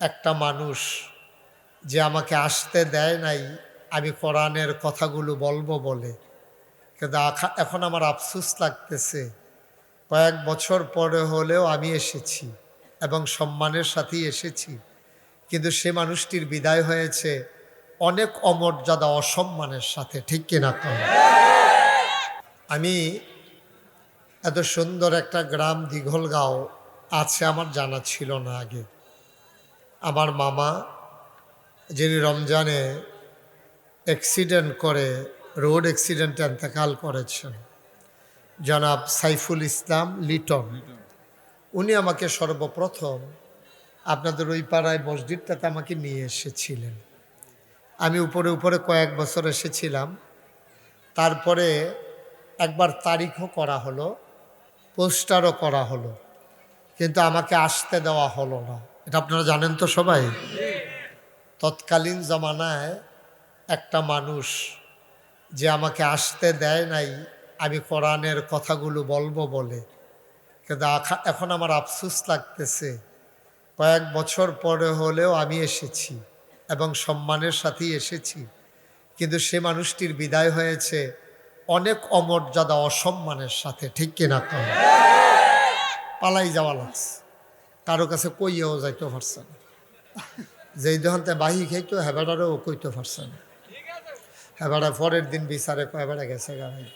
একটা মানুষ যে আমাকে আসতে দেয় নাই, আমি কোরআনের কথাগুলো বলব বলে। কিন্তু এখন আমার আফসুস লাগতেছে, কয়েক বছর পরে হলেও আমি এসেছি এবং সম্মানের সাথেই এসেছি। কিন্তু সে মানুষটির বিদায় হয়েছে অনেক অমর্যাদা, অসম্মানের সাথে, ঠিক কিনা কম? আমি এত সুন্দর একটা গ্রাম দীঘলগাঁও আছে আমার জানা ছিল না আগে। আমার মামা, যিনি রমজানে অ্যাক্সিডেন্ট করে রোড অ্যাক্সিডেন্টে এন্তেকাল করেছেন। জনাব সাইফুল ইসলাম লিটন। উনি আমাকে সর্বপ্রথম আপনাদের ওই পাড়ায় মসজিদটাতে আমাকে নিয়ে এসেছিলেন। আমি উপরে উপরে কয়েক বছর এসেছিলাম। তারপরে একবার তারিখও করা হলো, পোস্টারও করা হলো। কিন্তু আমাকে আসতে দেওয়া হলো না। এটা আপনারা জানেন তো সবাই? তৎকালীন জমানায় একটা মানুষ যে আমাকে আসতে দেয় নাই, আমি কোরআনের কথাগুলো বলব বলে। কিন্তু এখন আমার আফসোস লাগতেছে, কয়েক বছর পরে হলেও আমি এসেছি এবং সম্মানের সাথেই এসেছি। কিন্তু সে মানুষটির বিদায় হয়েছে অনেক অমর্যাদা, অসম্মানের সাথে, ঠিক কিনা? পালাই যাওয়া লাগছে। কারও কাছে কইয়াও যাইতে পারছে না। যেই দোকানতে বাহি খাইতো হেবাডারও কইতে পারছে না। হেবাডা পরের দিন বিচারে হেবাডা গেছে গাড়াই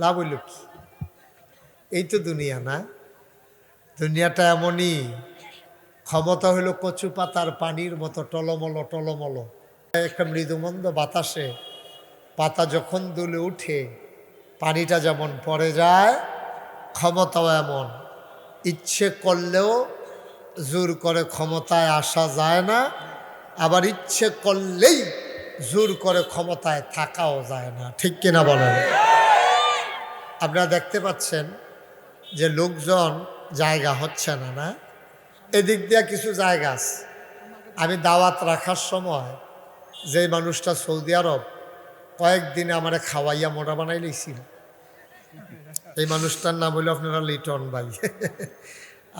লাভ হইল কি? এই তো দুনিয়া না। দুনিয়াটা এমনই। ক্ষমতা হইল কচু পাতার পানির মতো, টলমল টলমল। একটা মৃদুমন্দ বাতাসে পাতা যখন দুলে উঠে, পানিটা যেমন পড়ে যায়, ক্ষমতাও এমন। ইচ্ছে করলেও জোর করে ক্ষমতায় আসা যায় না, আবার ইচ্ছে করলেই জোর করে ক্ষমতায় থাকাও যায় না। ঠিক কিনা বলেন? আপনারা দেখতে পাচ্ছেন যে লোকজন জায়গা হচ্ছে না না? এদিক দিয়ে কিছু জায়গা আছে। আমি দাওয়াত রাখার সময় যে মানুষটা সৌদি আরব কয়েকদিনে আমারে খাওয়াইয়া মোটা বানাই লইছিল। এই মানুষটার নাম হইল আপনারা লিটন ভাই।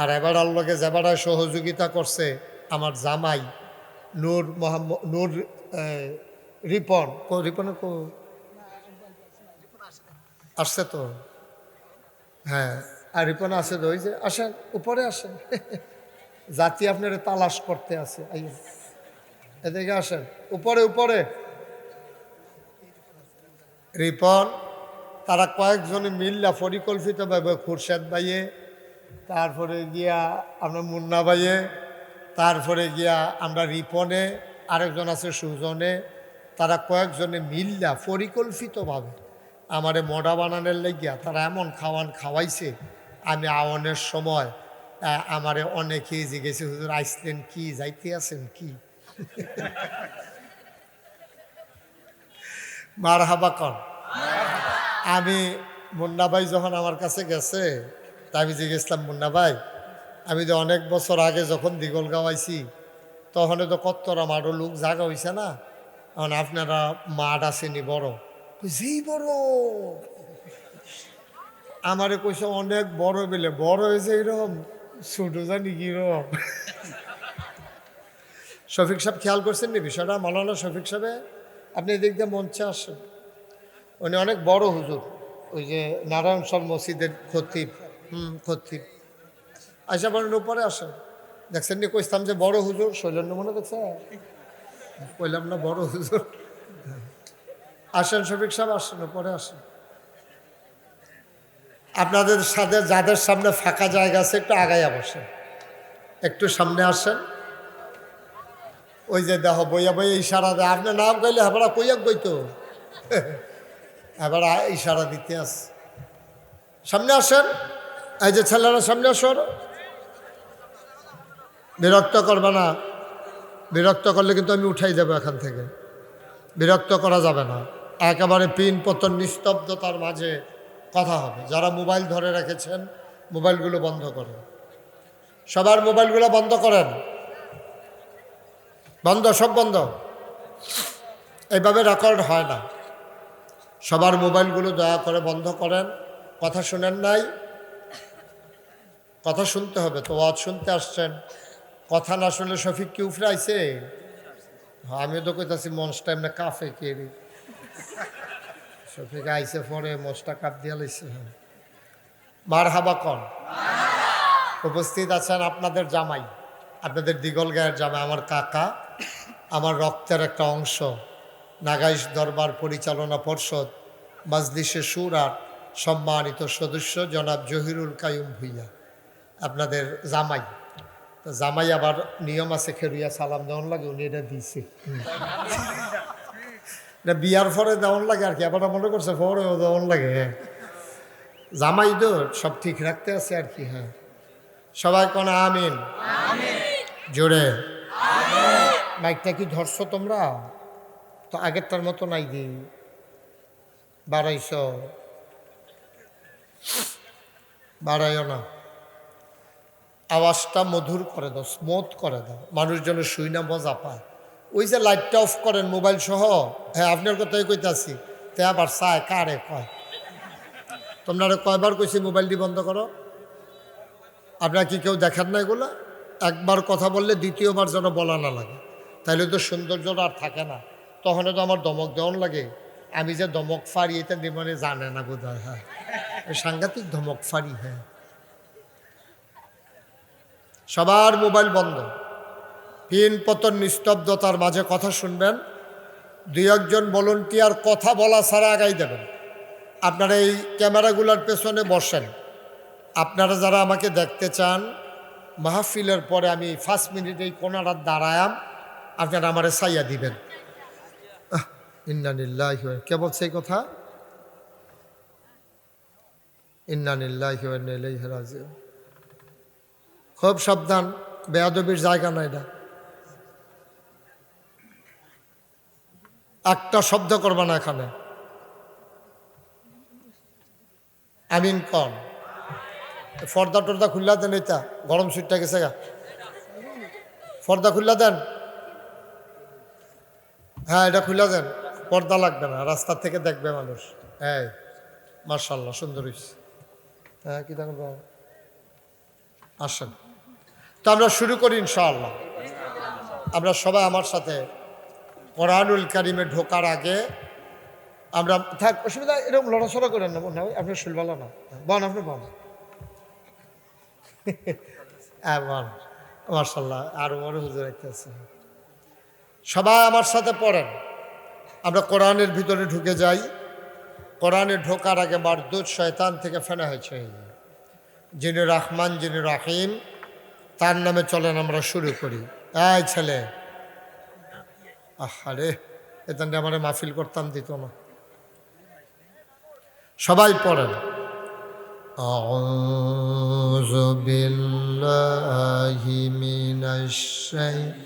আর এবার আল্লাহকে যেবারা সহযোগিতা করছে আমার জামাই নূর মোহাম্মদ, নূর রিপন। রিপনে আসছে তো? হ্যাঁ আর রিপন আছে তো, ওই যে আসেন, উপরে আসেন। জাতি আপনার তালাশ করতে আছে এদিকে আসেন, উপরে উপরে। রিপন তারা কয়েকজনে মিল্লা পরিকল্পিতভাবে খুরশেদ ভাইয়ে, তারপরে গিয়া আমরা মুন্না ভাইয়ে, তারপরে গিয়া আমরা রিপনে, আরেকজন আছে সুজনে, তারা কয়েকজনে মিল্লা পরিকল্পিতভাবে আমারে মডা বানানোর লেগিয়া তারা এমন খাওয়ান খাওয়াইছে, আমি আওয়ানের সময় আমারে অনেকেই জিজ্ঞেসে, হুজুর আইসলেন কি? যাইতে আছেন কি? মার হাবা কন। আমি মুন্না ভাই যখন আমার কাছে গেছে, তা আমি জিজ্ঞেসলাম, মুন্না ভাই, আমি তো অনেক বছর আগে যখন দিগল গাওয়াইছি, তখন তো কত্তরা মাঠও লোক জাগা হইছে না? এখন আপনারা মাঠ আসেনি বড়? যেই বড়। আমারে কইছে, অনেক বড় বেলে, বড় হয়েছে এরকম, ছোট জানি কীরকম শফিক সাহেব খেয়াল করছেন নি বিষয়টা? মালানা শফিক সাহেবে, আপনি দিয়ে মঞ্চে আসেন। উনি অনেক বড় হুজুর, ওই যে নারায়ণ সর মসজিদের খতিব, হুম, খতিব। আশা বলেন উপরে আসেন। দেখছেন নি কইতাম যে বড় হুজুর? শৈলেন্দ্র মনে দেখছে? কইলাম না বড় হুজুর। আসেন শফিক সাহেব, আসেন, উপরে আসেন। আপনাদের সাথে যাদের সামনে ফাঁকা জায়গা আছে, একটু আগাইয়া বসেন। একটু সামনে আসেন। ওই যে দেখো, বইয়া বইয়া ইশারা দেয়। আপনার নাম কইলে হেবড়া কইয়া কইতো এবার ইশারা দিতে আস। সামনে আসেন। এই যে ছেলেরা, সামনে আসো। বিরক্ত করবে না। বিরক্ত করলে কিন্তু আমি উঠাই যাব এখান থেকে। বিরক্ত করা যাবে না। একেবারে পিন পতন, নিস্তব্ধতার মাঝে কথা হবে। যারা মোবাইল ধরে রেখেছেন, মোবাইলগুলো বন্ধ করেন। সবার মোবাইলগুলো বন্ধ করেন। বন্ধ, সব বন্ধ। এইভাবে রেকর্ড হয় না। সবার মোবাইলগুলো দয়া করে বন্ধ করেন। কথা শুনেন নাই। কথা শুনতে হবে তো ওয়াজ শুনতে আসছেন। কথা না শুনলে শফিক কি উফরে আইছে? হ্যাঁ, আমিও তো কইতাছি মঞ্চটা এমনি কাফে কে শফিক আইছে পরে মঞ্চটা কাপ দিয়া লাইছে। মার হাবা কন। উপস্থিত আছেন আপনাদের জামাই। আপনাদের দিগল গায়ের জামাই আমার কাকা। আমার রক্তের একটা অংশ। নাগাইশ দরবার পরিচালনা পর্ষদ মাজলিসে সুর আর সম্মানিত সদস্য জনাব জহিরুল কায়ুম ভুইয়া। আপনাদের জামাই। তো জামাই আবার নিয়ম আছে খেরুইয়া সালাম দেওয়ান লাগে উনি এটা দিয়েছে এটা বিয়ার পরে দেওয়ান লাগে আর কি আবার মনে করছে পরেও দেওয়ান লাগে হ্যাঁ। জামাই তো সব ঠিক রাখতে আছে আর কি হ্যাঁ। সবাই কোন আমিন। জোরে। মাইকটা কি ধরছো তোমরা? তো আগেরটার মতো নাই দি বাড়াইছ। বাড়াইও না। আওয়াজটা মধুর করে দাও, স্মুথ করে দাও। মানুষ যেন শুই না, মজা পায়। ওই যে লাইটটা অফ করেন মোবাইল সহ হ্যাঁ আপনার কথাই কইতাছি, তে আবার চায়, কারে কয়? তোমরা কয়বার কইছি মোবাইলটি বন্ধ করো? আপনারা কি কেউ দেখেন না এগুলো? একবার কথা বললে দ্বিতীয়বার যেন বলা না লাগে। তাহলে তো সৌন্দর্যটা আর থাকে না। তখন তো আমার দমক দেওয়ান লাগে। আমি যে দমক ফারি এটা মানে জানে না বোধ হয় সাংঘাতিক ধমক ফারি হ্যাঁ। সবার মোবাইল বন্ধ। পিন পতন নিস্তব্ধতার মাঝে কথা শুনবেন। দুই একজন ভলন্টিয়ার কথা বলা ছাড়া আগাই দেবেন। আপনারা এই ক্যামেরাগুলোর পেছনে বসেন। আপনারা যারা আমাকে দেখতে চান, মাহফিলের পরে আমি ফার্স্ট মিনিট এই কোনার দাঁড়ায়াম। আপনারা আমারে সাইয়া দিবেন। ইন্নানিল্লাহ কে বলছে এই কথা? ইন্নানিল্লাহ খুব সাবধান, বেয়াদবির জায়গা না এটা। একটা শব্দ করবা না এখানে। আমিন কন ফর্দা টর্দা খুল্লা দেন এটা, গরম সুইটটা গেছে গা। ফর্দা খুল্লা দেন। হ্যাঁ এটা খুলে দেন। পর্দা লাগবে না, রাস্তা থেকে দেখবে মানুষ। হ্যাঁ মার্শাল্লাহ সুন্দর হ্যাঁ কি দেখেন? আসেন। তো আমরা শুরু করি ইনশাআল্লাহ। আমরা সবাই আমার সাথে কোরআনুল কারিমে ঢোকার আগে আমরা থাক, অসুবিধা এরকম লড়াচড়া করেন না না আপনি শুনবেন না। বন, আপনি বন। হ্যাঁ বন। মার্শাল্লাহ আরও বড় হুজুর আছে। সবাই আমার সাথে পড়েন। আমরা কোরআনের ভিতরে ঢুকে যাই কোরআনে ঢোকার আগে মারদুদ শয়তান থেকে ফেনা হয়েছে যিনি রহমান যিনি রাহিম তার নামে চলেন আমরা শুরু করি এই ছেলে আহারে এখান আমার মাহফিল করতাম দিত না সবাই পড়েন أعوذ بالله من الشيطان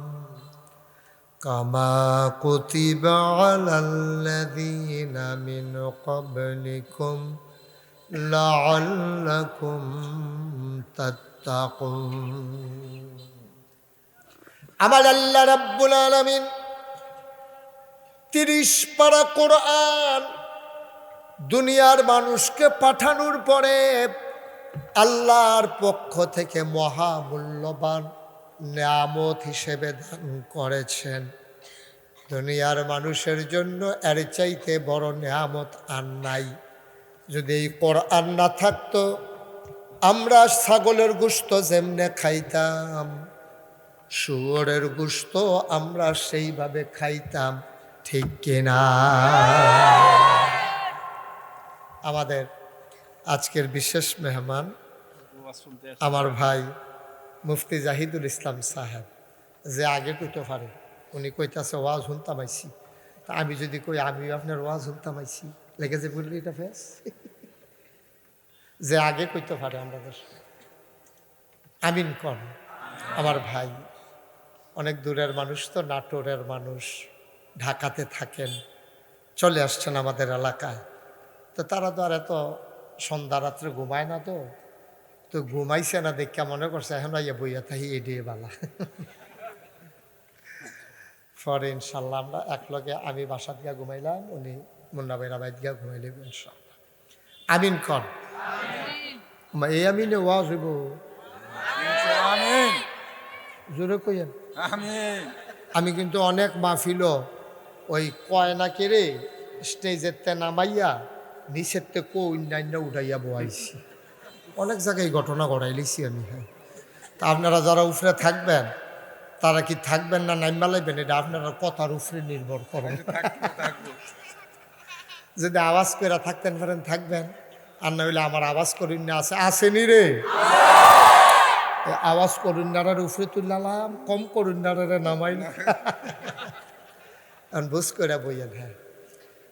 كما كتب على الذين من قبلكم لعلكم تتقون আমার আল্লাহ রাব্বুল আলামিন তিরিশ পারা কোরআন দুনিয়ার মানুষকে পাঠানোর পরে আল্লাহর পক্ষ থেকে মহামূল্যবান নিয়ামত হিসেবে দান করেছেন। দুনিয়ার মানুষের জন্য এর চাইতে বড় নিয়ামত আর নাই। যদি এই কোরআন না থাকতো, আমরা ছাগলের গুস্ত যেমনে খাইতাম, শুয়োরের গুস্ত আমরা সেইভাবে খাইতাম, ঠিক কিনা? আমাদের আজকের বিশেষ মেহমান, আমার ভাই মুফতি জাহিদুল ইসলাম সাহেব, যে আগে কইতে পারে, উনি কইতাছে, ওয়াজ শুনতাম আইছি। তা আমি যদি কই, আমি আপনার ওয়াজ শুনতাম আইছি। লেগে যে বললি এটা ফেস? যে আগে কইতে পারে আমাদের। আমিন কন, আমার ভাই। অনেক দূরের মানুষ তো, নাটোরের মানুষ, ঢাকাতে থাকেন, চলে আসছেন আমাদের এলাকায়। তো তারা তো আর এত সন্ধ্যা রাত্রে ঘুমায় না তো। তো ঘুমাইছে না দেখে মনে করছে এখন ইয়ে বইয়া থাকি এডিয়ে বালা। পরে ইনশাল্লাহ আমরা এক লগে আমি বাসাত গিয়া ঘুমাইলাম উনি মুন্না ভাইরা বাইত গিয়া ঘুমাইলেন ইনশাল্লাহ। আমিন কন? এই আমিনে ওয়াজ হইব। জোরে কইয়েন। আমি কিন্তু অনেক মাহফিল ওই কয়না কেড়ে স্টেজের তে নামাইয়া নিচের তে কো অন্যান্য উঠাইয়া বয়াইছি। অনেক জায়গায় এই ঘটনা ঘটাই লিছি আমি হ্যাঁ। তা আপনারা যারা উফরে থাকবেন তারা কি থাকবেন না নাইমা লাইবেন? এটা আপনারা কথার উপরে নির্ভর করেন। যদি আওয়াজ করে থাকতেন পারেন থাকবেন। আর না হইলে আমার আওয়াজ করিন না আছে আসেনি রে। আওয়াজ করুণারের উপরে তুললাম কম করুণারে নামাই না বুঝ করে বইয়েন হ্যাঁ।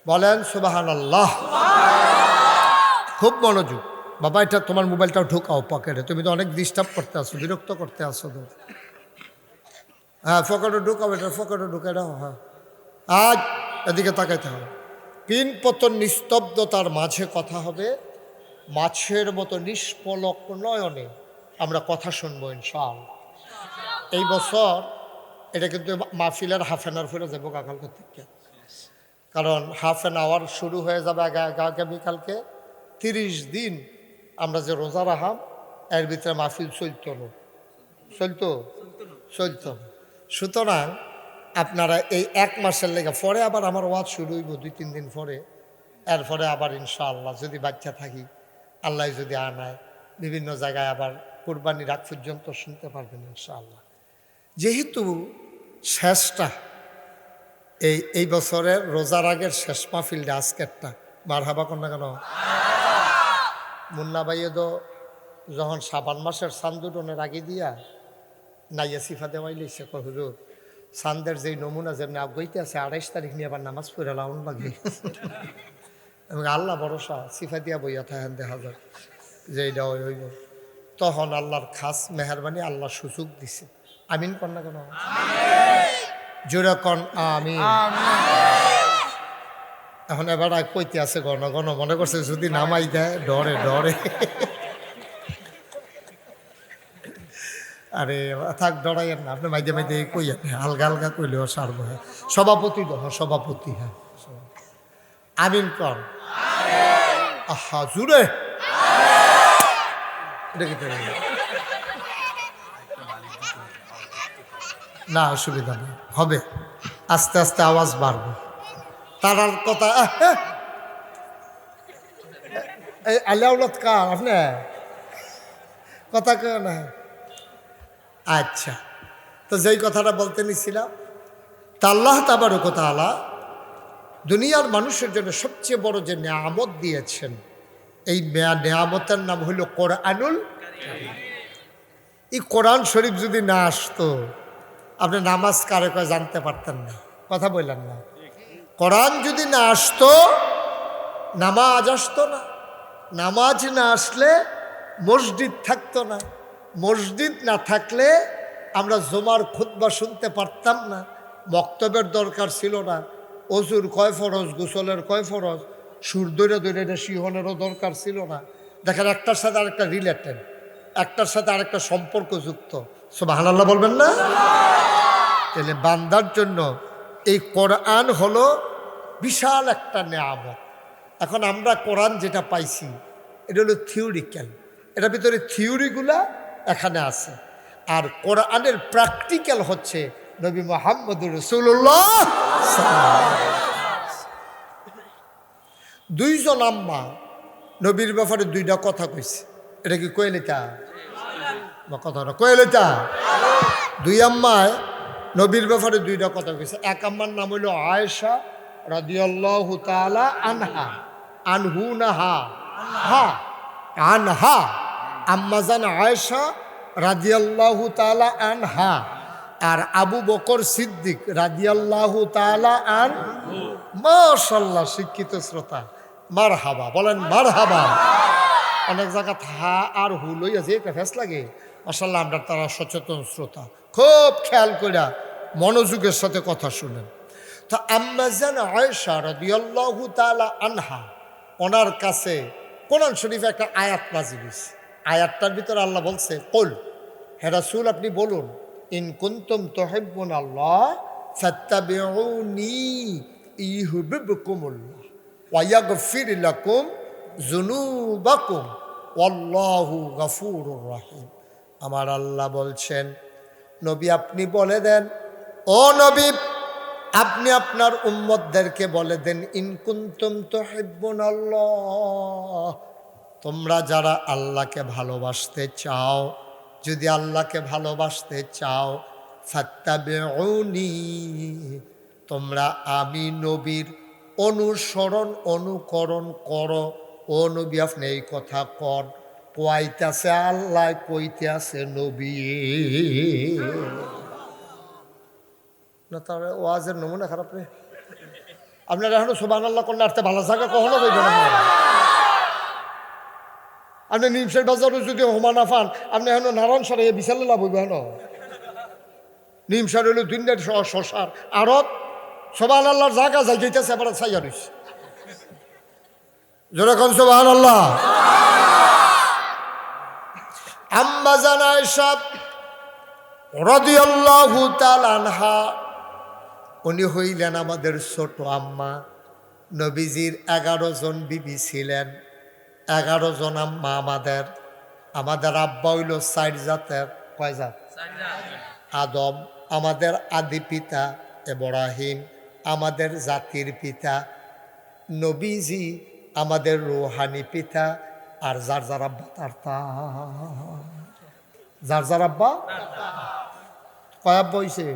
বলেন সুবাহান আল্লাহ খুব মনোযোগ। বাবা, এটা তোমার মোবাইলটাও ঢুকাও পকেটে। তুমি তো অনেক ডিস্টার্ব করতে আসো, বিরক্ত করতে আসো তো। হ্যাঁ পকেটে ঢুকাও, এটা পকেটে ঢুকে দাও হ্যাঁ। আজ এদিকে তাকাইতে হবে। পিন পতন নিস্তব্ধতার মাঝে কথা হবে, মাছের মতো নিষ্পলক নয়নে আমরা কথা শুনব ইনশাল এই বছর এটা কিন্তু মাহফিলের হাফ অ্যান আওয়ার ফিরে যাব কালকে থেকে কারণ হাফ অ্যান আওয়ার শুরু হয়ে যাবে আগা- আগামীকালকে তিরিশ দিন আমরা যে রোজা রাখাম, এর ভিতরে মাহফিল চলত না। চলতো? চলতো সুতরাং আপনারা এই এক মাসের লেগে, পরে আবার আমার ওয়াজ শুরু হইব দুই, তিন দিন পরে। এরপরে আবার ইনশাআল্লাহ যদি বাচ্চা থাকি, আল্লাহ যদি আনায়, বিভিন্ন জায়গায় আবার কোরবানি রাগ পর্যন্ত শুনতে পারবেন ইনশাআল্লাহ। যেহেতু শেষটা, এই এই বছরের রোজার আগের শেষ মাহফিলটা আজকেরটা মার হাবা কন্যা কেন? মুন্না ভাইয়ে তো যখন সাবান মাসের সান্দুটনের আগে দিয়া নাইয়া সিফা দেওয়াই লইছে কয় হুজুর সান্দের যেই নমুনা যেমনি আবগইতে আছে আড়াইশ তারিখ নিয়ে আবার নামাজ পড়ে লাউন লাগে এবং আল্লাহ ভরসা সিফা দিয়া বইয়া থাকেন দেখা যায় যে এইটা ওই হইব। তখন আল্লাহর খাস মেহরবানি আল্লাহ সুযোগ দিছে। আমিন কন না কেন? জোরে কন আমি এখন এবার কইতে আছে গণ গণ মনে করছে যদি নামাই দেয়, ডরে ডরে। আরে, থাক, ডরাইয়েন না, আপনি মাইদে মাইদে কইয়েন হালকা হালকা কইলেও সারবো হ্যাঁ। সভাপতি তো হ্যাঁ সভাপতি হ্যাঁ। আমিন কন? আহা, জুড়ে। না, অসুবিধা নেই। হবে। আস্তে আস্তে আওয়াজ বাড়বে। তারার কথা। এই আলিয়াউলত কার, আপনি? কথা কেউ না। আচ্ছা তো যেই কথাটা বলতে নিছিলাম, তা আল্লাহ তাবার কথা আলা দুনিয়ার মানুষের জন্য সবচেয়ে বড় যে নেয়ামত দিয়েছেন, এই নেয়ামতের নাম হইল কোরআনুল এই কোরআন শরীফ যদি না আসতো, আপনি নামাজ কারে কয় জানতে পারতেন না। কথা বললেন না। কোরআন যদি না আসতো, নামাজ আসতো না। নামাজ না আসলে মসজিদ থাকতো না। মসজিদ না থাকলে আমরা জমার খুতবা শুনতে পারতাম না। বক্তব্যের দরকার ছিল না। অজুর কয় ফরজ, গোসলের কয় ফরজ, সুর দৈরে দৈরে শিহনেরও দরকার ছিল না। দেখেন, একটার সাথে আরেকটা রিলেটেড একটার সাথে আরেকটা সম্পর্ক যুক্ত। সব হানাল্লাহ বলবেন না? তাহলে বান্দার জন্য এই কোরআন হলো বিশাল একটা নেয়ামত। এখন আমরা কোরআন যেটা পাইছি, এটা হলো থিওরিক্যাল। এটার ভিতরে থিওরিগুলা এখানে আছে। আর কোরআনের প্র্যাকটিক্যাল হচ্ছে নবী মোহাম্মদুর রসুল্লাহ দুইজন আম্মা নবীর ব্যাপারে দুইটা কথা কইছে। এটা কি কয়েলিতা বা কথা না কয়েলিতা দুই আম্মায় নবীর ব্যাপারে দুইটা কথা কইছে। এক আম্মার নাম হইল আয়েশা রাদিয়াল্লাহু তাআলা আনহা। আনহু নাহা হা? আনহা। আম্মাজান আয়েশা রাদিয়াল্লাহু তাআলা আনহা। আর আবু বকর সিদ্দিক রাদিয়াল্লাহু তাআলা আন মাশাল্লাহ শিক্ষিত শ্রোতা। মার হাবা বলেন মার হাবা অনেক জায়গা হা আর হুলই আছে একটা ফেস লাগে মাসাল্লাহ আমরা তারা সচেতন শ্রোতা। খুব খেয়াল কইরা মনোযোগের সাথে কথা শুনেন। তো আম্মাজান আয়সা রদিয়াল্লাহু তাআলা আনহা, ওনার কাছে কোরআন শরীফে একটা আয়াত নাজিল হয়েছে আয়াতটার ভিতরে আল্লাহ বলছে, কল, হে রাসূল, আপনি বলুন, ইন কুনতুম তুহিব্বুন আল্লাহ রহিম। আমার আল্লাহ বলছেন, নবী, আপনি বলে দেন, ও নবী আপনি আপনার উম্মতদেরকে বলে দেন ইনকুন্তুম তো আল্লাহ। তোমরা যারা আল্লাহকে ভালোবাসতে চাও, যদি আল্লাহকে ভালোবাসতে চাও, ফাত্তাবিউনি। তোমরা আমি নবীর অনুসরণ, অনুকরণ করো। ও নবী, আপনি এই কথা কর কইতাছে আল্লাহ কইতে আছে নবী। না তার ওয়াজের নমুনা খারাপ রে আপনার এখনও সুবান আল্লাহ করলে আসতে ভালো জায়গা কখনো আপনারা আপনি নিমসের বাজারে যদি হোমা না পান আপনি এখন নারায়ণ সারে বিশাল লাভ হইবে হেন নিমসার হইল দুনিয়ার শশার আরত সোবান আল্লাহর জায়গা যাই যেতেছে আবার ছাইয়া রইছে। যেরকম সোবান আল্লাহ আম্মা জানায় সব রদিয়াল্লাহু তালানহা উনি হইলেন আমাদের ছোট আম্মা। নবীজির এগারো জন বিবি ছিলেন এগারো জন আম্মা আমাদের। আমাদের আব্বা হইল সাইড জাতের কয় জাত? আদম আমাদের আদি পিতা এব্রাহিম আমাদের জাতির পিতা। নবীজি আমাদের রোহানি পিতা আর যার যার আব্বা তার যার যার আব্বা? কয় আব্বা হইছে?